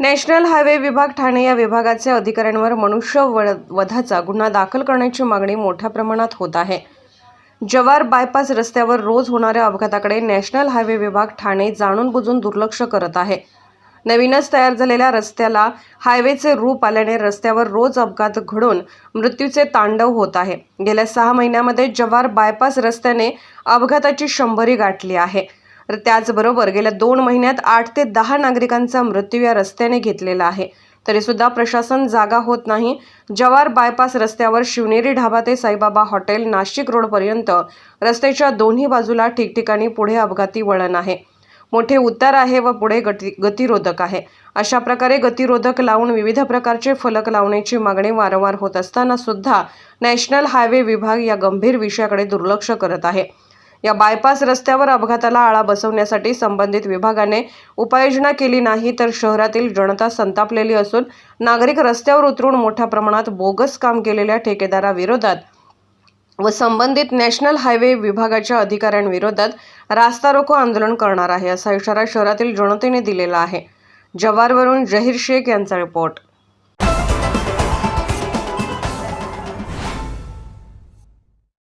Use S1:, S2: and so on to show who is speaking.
S1: National highway विभाग ठाणे या विभागाचे अधिकाऱ्यांवर मनुष्य वधाचा गुन्हा दाखल करण्याची मागणी मोठ्या प्रमाणात होत आहे. जवार बायपास रस्त्यावर रोज होणाऱ्या अपघाताकडे नॅशनल हायवे विभाग ठाणे जाणून बुजून दुर्लक्ष करत आहे. नवीनच तयार झालेल्या रस्त्याला हायवेचे रूप आल्याने रस्त्यावर रोज अपघात घडून मृत्यूचे तांडव होत आहे. गेल्या सहा महिन्यामध्ये जवार बायपास रस्त्याने अपघाताची शंभरी गाठली आहे. तर त्याचबरोबर गेल्या दोन महिन्यात आठ ते दहा नागरिकांचा मृत्यू या रस्त्याने घेतलेला आहे. तरीसुद्धा प्रशासन जागा होत नाही. जवार बायपास रस्त्यावर शिवनेरी ढाबा ते साईबाबा हॉटेल नाशिक रोडपर्यंत रस्त्याच्या दोन्ही बाजूला ठिकठिकाणी पुढे अपघाती वळण आहे. मोठे उतार आहे व पुढे गती गतिरोधक आहे. अशा प्रकारे गतिरोधक लावून विविध प्रकारचे फलक लावण्याची मागणी वारंवार होत असताना सुद्धा नॅशनल हायवे विभाग या गंभीर विषयाकडे दुर्लक्ष करत आहे. या बायपास रस्त्यावर अपघाताला आळा बसवण्यासाठी संबंधित विभागाने उपाययोजना केली नाही तर शहरातील जनता संतापलेली असून नागरिक रस्त्यावर उतरून मोठ्या प्रमाणात बोगस काम केलेल्या ठेकेदाराविरोधात व संबंधित नॅशनल हायवे विभागाच्या अधिकाऱ्यांविरोधात रास्ता रोको आंदोलन करणार आहे असा इशारा शहरातील जनतेने दिलेला आहे. जवारवरून जहीर शेख यांचा रिपोर्ट